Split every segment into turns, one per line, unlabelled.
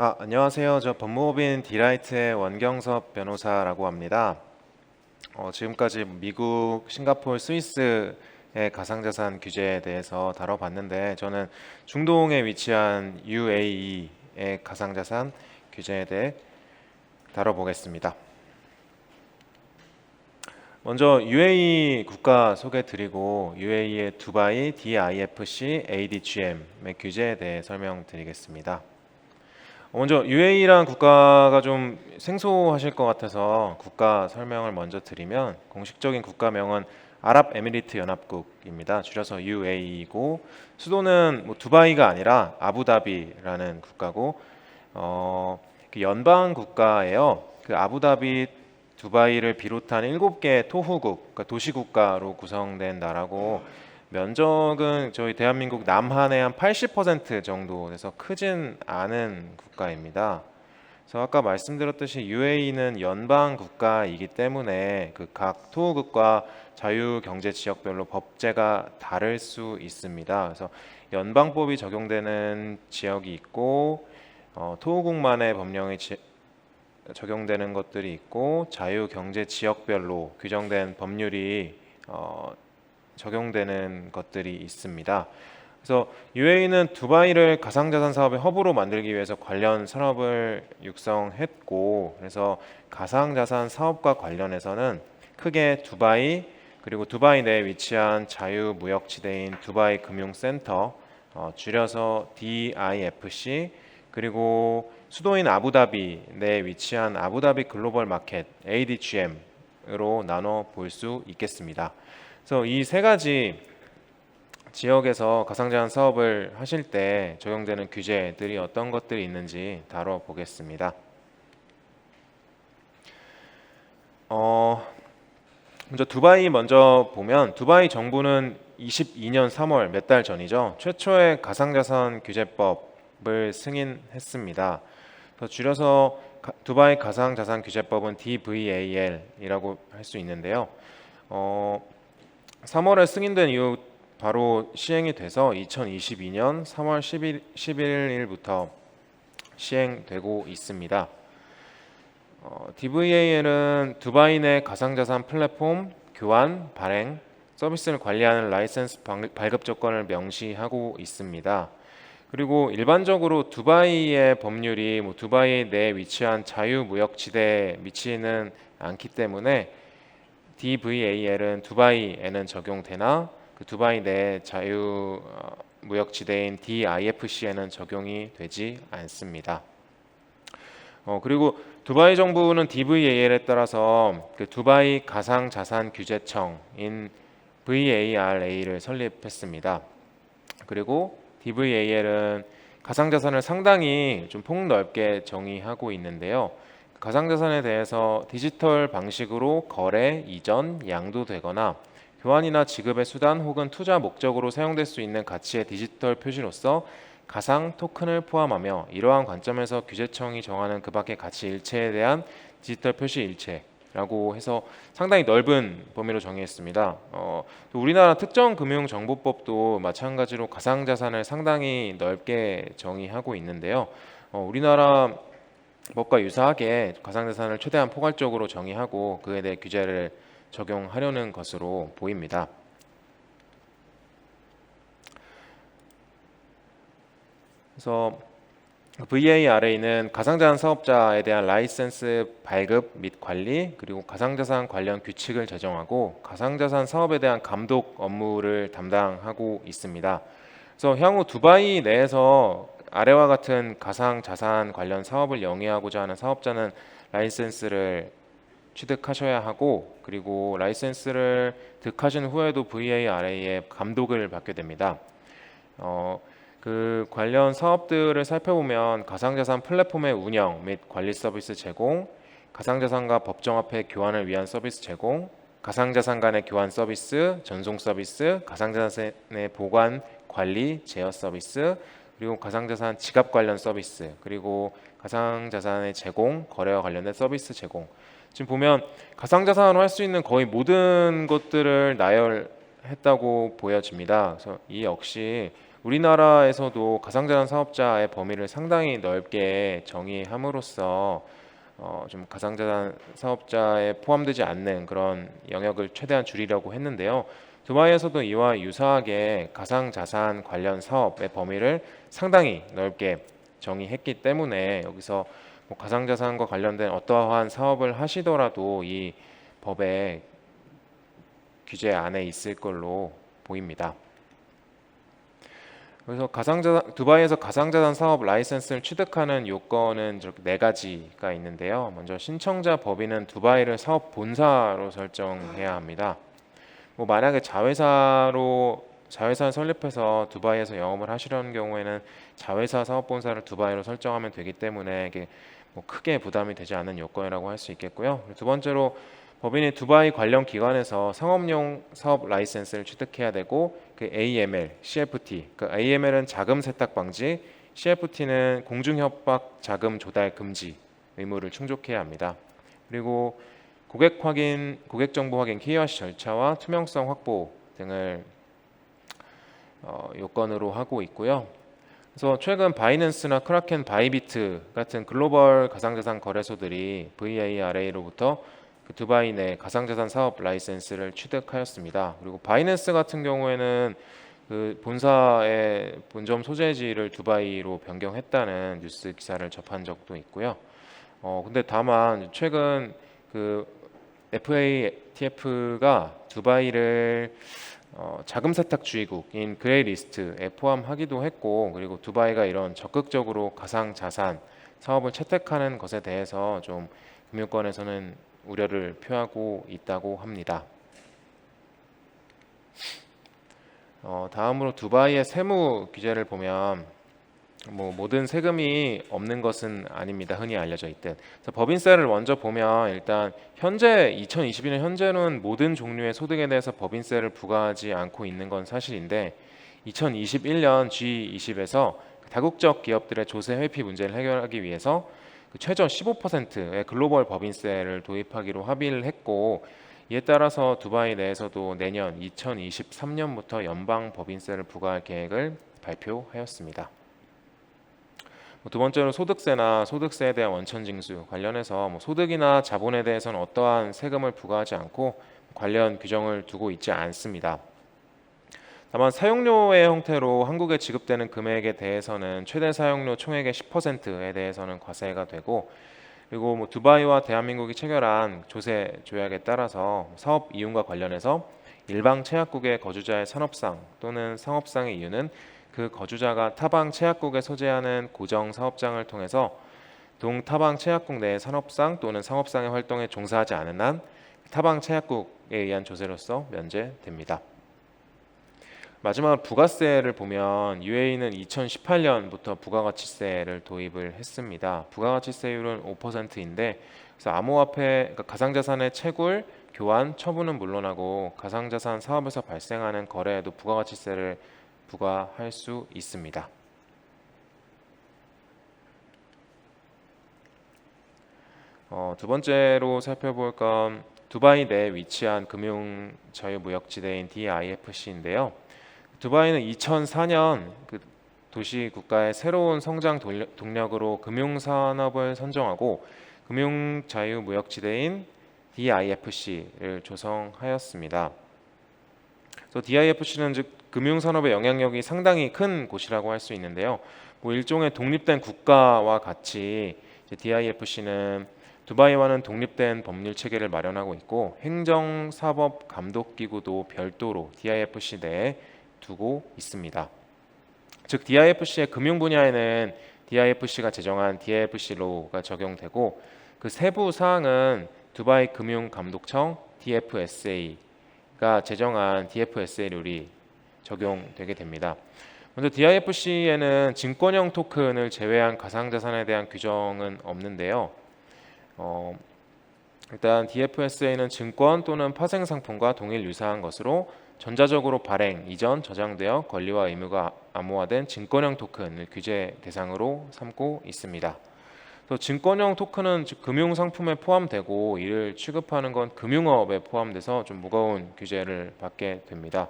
아, 안녕하세요. 저 법무법인 디라이트의 원경섭 변호사라고 합니다. 어, 지금까지 미국, 싱가포르, 스위스의 가상자산 규제에 대해서 다뤄봤는데 저는 중동에 위치한 UAE의 가상자산 규제에 대해 다뤄보겠습니다. 먼저 UAE 국가 소개 드리고 UAE의 두바이, DIFC, ADGM의 규제에 대해 설명드리겠습니다. 먼저 UAE라는 국가가 좀 생소하실 것 같아서 국가 설명을 먼저 드리면 공식적인 국가명은 아랍에미리트 연합국입니다. 줄여서 UAE이고 수도는 뭐 두바이가 아니라 아부다비라는 국가고 어, 그 연방 국가예요. 그 아부다비, 두바이를 비롯한 일곱 개 토후국, 그러니까 도시 국가로 구성된 나라고 면적은 저희 대한민국 남한의 한 80% 정도 돼서 크진 않은 국가입니다. 그래서 아까 말씀드렸듯이 UAE는 연방 국가이기 때문에 그 각 토호국과 자유 경제 지역별로 법제가 다를 수 있습니다. 그래서 연방법이 적용되는 지역이 있고 어, 토호국만의 법령이 지- 적용되는 것들이 있고 자유 경제 지역별로 규정된 법률이 어, 적용되는 것들이 있습니다. 그래서 UAE는 두바이를 가상자산 사업의 허브로 만들기 위해서 관련 산업을 육성했고, 그래서 가상자산 사업과 관련해서는 크게 두바이 그리고 두바이 내에 위치한 자유무역지대인 두바이 금융센터, 어, 줄여서 DIFC 그리고 수도인 아부다비 내에 위치한 아부다비 글로벌 마켓 ADGM으로 나눠 볼 수 있겠습니다. 그래서 이 세 가지 지역에서 가상자산 사업을 하실 때 적용되는 규제들이 어떤 것들이 있는지 다뤄보겠습니다. 어, 먼저 두바이 먼저 보면 두바이 정부는 22년 3월 몇 달 전이죠. 최초의 가상자산 규제법을 승인했습니다. 줄여서 가- 두바이 가상자산 규제법은 DVAL이라고 할 수 있는데요. 어, 3월에 승인된 이후 바로 시행이 돼서 2022년 3월 10일, 11일부터 시행되고 있습니다. 어, DVAL은 두바이 내 가상자산 플랫폼 교환, 발행, 서비스를 관리하는 라이센스 방- 발급 조건을 명시하고 있습니다. 그리고 일반적으로 두바이의 법률이 뭐 두바이 내에 위치한 자유무역지대에 미치는 않기 때문에 DVAL은 두바이에는 적용되나 그 두바이 내 자유 어, 무역지대인 DIFC에는 적용이 되지 않습니다. 어, 그리고 두바이 정부는 DVAL에 따라서 그 두바이 가상 자산 규제청인 VARA를 설립했습니다. 그리고 DVAL은 가상 자산을 상당히 좀 폭넓게 정의하고 있는데요. 가상 자산에 대해서 디지털 방식으로 거래, 이전, 양도되거나 교환이나 지급의 수단 혹은 투자 목적으로 사용될 수 있는 가치의 디지털 표시로서 가상 토큰을 포함하며 이러한 관점에서 규제청이 정하는 그 밖의 가치 일체에 대한 디지털 표시 일체라고 해서 상당히 넓은 범위로 정의했습니다. 어, 또 우리나라 특정 금융 정보법도 마찬가지로 가상 자산을 상당히 넓게 정의하고 있는데요. 어, 우리나라 법과 유사하게 가상자산을 최대한 포괄적으로 정의하고 그에 대해 규제를 적용하려는 것으로 보입니다. 그래서 VARA는 가상자산 사업자에 대한 라이센스 발급 및 관리 그리고 가상자산 관련 규칙을 제정하고 가상자산 사업에 대한 감독 업무를 담당하고 있습니다. 그래서 향후 두바이 내에서 아래와 같은 가상 자산 관련 사업을 영위하고자 하는 사업자는 라이센스를 취득하셔야 하고 그리고 라이센스를 득하신 후에도 VARA의 감독을 받게 됩니다. 어, 그 관련 사업들을 살펴보면 가상자산 플랫폼의 운영 및 관리 서비스 제공, 가상자산과 법정화폐 교환을 위한 서비스 제공, 가상자산 간의 교환 서비스, 전송 서비스, 가상자산의 보관, 관리, 제어 서비스, 그리고 가상자산 지갑 관련 서비스, 그리고 가상자산의 제공, 거래와 관련된 서비스 제공. 지금 보면 가상자산으로 할 수 있는 거의 모든 것들을 나열했다고 보여집니다. 그래서 이 역시 우리나라에서도 가상자산 사업자의 범위를 상당히 넓게 정의함으로써 어, 좀 가상자산 사업자에 포함되지 않는 그런 영역을 최대한 줄이려고 했는데요. 두바이에서도 이와 유사하게 가상자산 관련 사업의 범위를 상당히 넓게 정의했기 때문에 여기서 뭐 가상자산과 관련된 어떠한 사업을 하시더라도 이 법의 규제 안에 있을 걸로 보입니다. 그래서 가상자산 두바이에서 가상자산 사업 라이센스를 취득하는 요건은 이렇게 네 가지가 있는데요. 먼저 신청자 법인은 두바이를 사업 본사로 설정해야 합니다. 뭐 만약에 자회사로 자회사 설립해서 두바이에서 영업을 하시려는 경우에는 자회사 사업 본사를 두바이로 설정하면 되기 때문에 이게 뭐 크게 부담이 되지 않는 요건이라고 할 수 있겠고요. 두 번째로 법인이 두바이 관련 기관에서 상업용 사업 라이센스를 취득해야 되고 그 AML, CFT, 그 AML은 자금 세탁 방지, CFT는 공중 협박 자금 조달 금지 의무를 충족해야 합니다. 그리고 고객 확인, 고객 정보 확인 KYC 절차와 투명성 확보 등을 어, 요건으로 하고 있고요. 그래서 최근 바이낸스나 크라켄, 바이비트 같은 글로벌 가상자산 거래소들이 VARA로부터 그 두바이 내 가상자산 사업 라이센스를 취득하였습니다. 그리고 바이낸스 같은 경우에는 그 본사의 본점 소재지를 두바이로 변경했다는 뉴스 기사를 접한 적도 있고요. 어 근데 다만 최근 그 FATF가 두바이를 어, 자금 세탁 주의국인 그레이 리스트에 포함하기도 했고 그리고 두바이가 이런 적극적으로 가상 자산 사업을 채택하는 것에 대해서 좀 금융권에서는 우려를 표하고 있다고 합니다. 어, 다음으로 두바이의 세무 규제를 보면 뭐 모든 세금이 없는 것은 아닙니다. 흔히 알려져 있듯. 법인세를 먼저 보면 일단 현재 2021년 현재는 모든 종류의 소득에 대해서 법인세를 부과하지 않고 있는 건 사실인데 2021년 G20에서 다국적 기업들의 조세 회피 문제를 해결하기 위해서 그 최저 15%의 글로벌 법인세를 도입하기로 합의를 했고 이에 따라서 두바이 내에서도 내년 2023년부터 연방 법인세를 부과할 계획을 발표하였습니다. 뭐두 번째로 소득세나 소득세에 대한 원천 징수 관련해서 뭐 소득이나 자본에 대해서는 어떠한 세금을 부과하지 않고 관련 규정을 두고 있지 않습니다. 다만 사용료의 형태로 한국에 지급되는 금액에 대해서는 최대 사용료 총액의 10%에 대해서는 과세가 되고 그리고 뭐 두바이와 대한민국이 체결한 조세 조약에 따라서 사업 이윤과 관련해서 일방 체약국의 거주자의 산업상 또는 상업상의 이유는 그 거주자가 타방 체약국에 소재하는 고정 사업장을 통해서 동 타방 체약국 내의 산업상 또는 상업상의 활동에 종사하지 않은 한 타방 체약국에 의한 조세로서 면제됩니다. 마지막으로 부가세를 보면 UAE는 2018년부터 부가가치세를 도입을 했습니다. 부가가치세율은 5%인데 그래서 암호화폐 그러니까 가상자산의 채굴, 교환, 처분은 물론하고 가상자산 사업에서 발생하는 거래에도 부가가치세를 부과할 수 있습니다. 어, 두 번째로 살펴볼 건 두바이 내에 위치한 금융 자유무역지대인 DIFC인데요. 두바이는 2004년 그 도시 국가의 새로운 성장 동력으로 금융 산업을 선정하고 금융 자유 무역 지대인 DIFC를 조성하였습니다. 그래서 DIFC는 즉 금융 산업의 영향력이 상당히 큰 곳이라고 할 수 있는데요. 뭐 일종의 독립된 국가와 같이 DIFC는 두바이와는 독립된 법률 체계를 마련하고 있고 행정 사법 감독 기구도 별도로 DIFC 내에 두고 있습니다. 즉 DIFC의 금융 분야에는 DIFC가 제정한 DIFC 로가 적용되고 그 세부 사항은 두바이 금융 감독청 DFSA가 제정한 DFSA 룰이 적용되게 됩니다. 먼저 DIFC에는 증권형 토큰을 제외한 가상자산에 대한 규정은 없는데요. 어, 일단 DFSA는 증권 또는 파생 상품과 동일 유사한 것으로 전자적으로 발행 이전 저장되어 권리와 의무가 암호화된 증권형 토큰을 규제 대상으로 삼고 있습니다. 또 증권형 토큰은 금융 상품에 포함되고 이를 취급하는 건 금융업에 포함돼서 좀 무거운 규제를 받게 됩니다.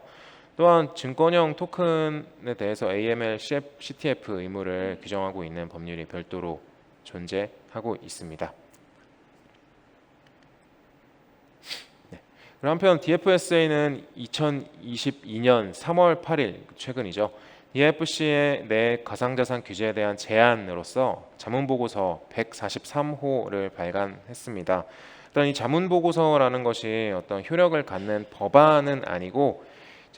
또한 증권형 토큰에 대해서 AML, CTF 의무를 규정하고 있는 법률이 별도로 존재하고 있습니다. 네. 그리고 한편 DFSA는 2022년 3월 8일 최근이죠. DFC의 내 가상자산 규제에 대한 제안으로서 자문보고서 143호를 발간했습니다. 일단 이 자문보고서라는 것이 어떤 효력을 갖는 법안은 아니고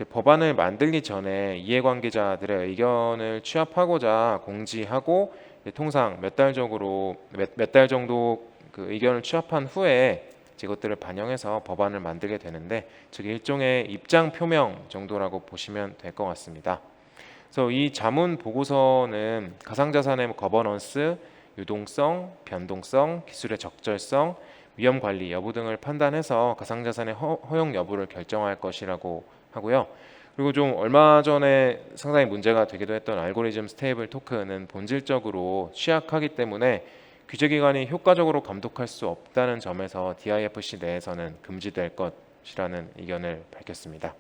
법안을 만들기 전에 이해관계자들의 의견을 취합하고자 공지하고 통상 몇달 적으로 몇 달 정도 그 의견을 취합한 후에 이것들을 반영해서 법안을 만들게 되는데 즉 일종의 입장 표명 정도라고 보시면 될 것 같습니다. 그래서 이 자문 보고서는 가상자산의 거버넌스, 유동성, 변동성, 기술의 적절성, 위험 관리 여부 등을 판단해서 가상자산의 허, 허용 여부를 결정할 것이라고 하고요. 그리고 좀 얼마 전에 상당히 문제가 되기도 했던 알고리즘 스테이블 토큰은 본질적으로 취약하기 때문에 규제기관이 효과적으로 감독할 수 없다는 점에서 DIFC 내에서는 금지될 것이라는 의견을 밝혔습니다.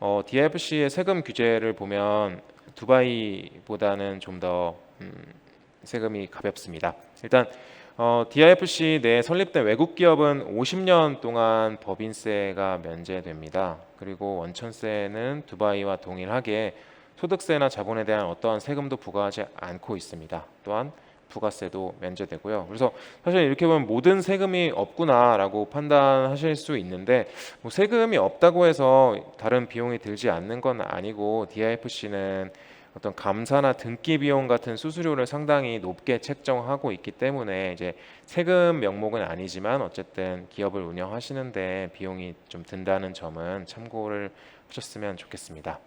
어, DIFC의 세금 규제를 보면 두바이보다는 좀더 음, 세금이 가볍습니다. 일단 어, DIFC 내 설립된 외국 기업은 50년 동안 법인세가 면제됩니다. 그리고 원천세는 두바이와 동일하게 소득세나 자본에 대한 어떠한 세금도 부과하지 않고 있습니다. 또한 부가세도 면제되고요. 그래서 사실 이렇게 보면 모든 세금이 없구나라고 판단하실 수 있는데 뭐 세금이 없다고 해서 다른 비용이 들지 않는 건 아니고 DIFC는 어떤 감사나 등기 비용 같은 수수료를 상당히 높게 책정하고 있기 때문에 이제 세금 명목은 아니지만 어쨌든 기업을 운영하시는데 비용이 좀 든다는 점은 참고를 하셨으면 좋겠습니다.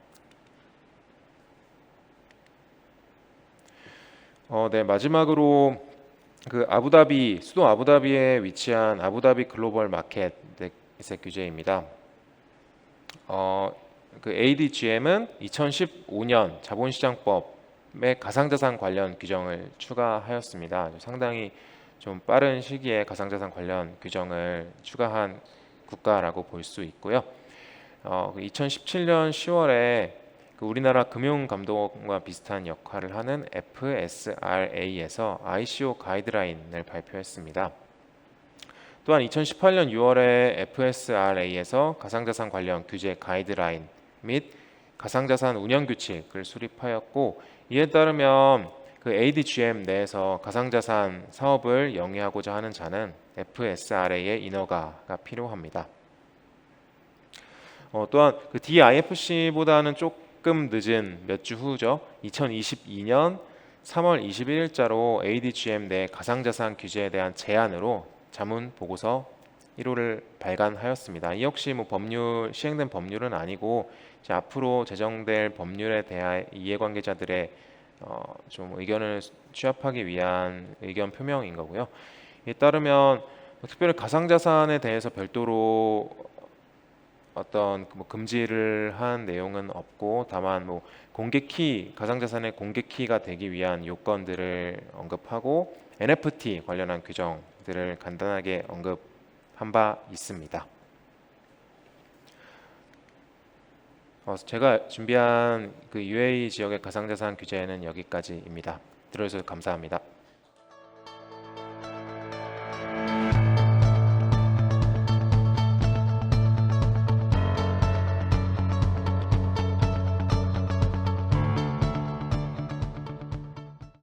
어, 네 마지막으로 그 아부다비 수도 아부다비에 위치한 아부다비 글로벌 마켓의 규제입니다. 어, 그 ADGM은 2015년 자본시장법에 가상자산 관련 규정을 추가하였습니다. 상당히 좀 빠른 시기에 가상자산 관련 규정을 추가한 국가라고 볼 수 있고요. 어, 2017년 10월에 그 우리나라 금융감독원과 비슷한 역할을 하는 FSRA에서 ICO 가이드라인을 발표했습니다. 또한 2018년 6월에 FSRA에서 가상자산 관련 규제 가이드라인 및 가상자산 운영 규칙을 수립하였고 이에 따르면 그 ADGM 내에서 가상자산 사업을 영위하고자 하는 자는 FSRA의 인허가가 필요합니다. 어, 또한 그 DIFC보다는 조금 늦은 몇 주 후죠. 2022년 3월 21일자로 ADGM 내 가상자산 규제에 대한 제안으로 자문 보고서 1호를 발간하였습니다. 이 역시 뭐 법률 시행된 법률은 아니고 이제 앞으로 제정될 법률에 대한 이해관계자들의 어, 좀 의견을 취합하기 위한 의견 표명인 거고요. 이에 따르면 뭐 특별히 가상자산에 대해서 별도로 어떤 뭐 금지를 한 내용은 없고 다만 뭐 공개 키 가상자산의 공개 키가 되기 위한 요건들을 언급하고 NFT 관련한 규정들을 간단하게 언급 한 바 있습니다. 어, 제가 준비한 그 UAE 지역의 가상자산 규제는 여기까지입니다. 들어주셔서 감사합니다.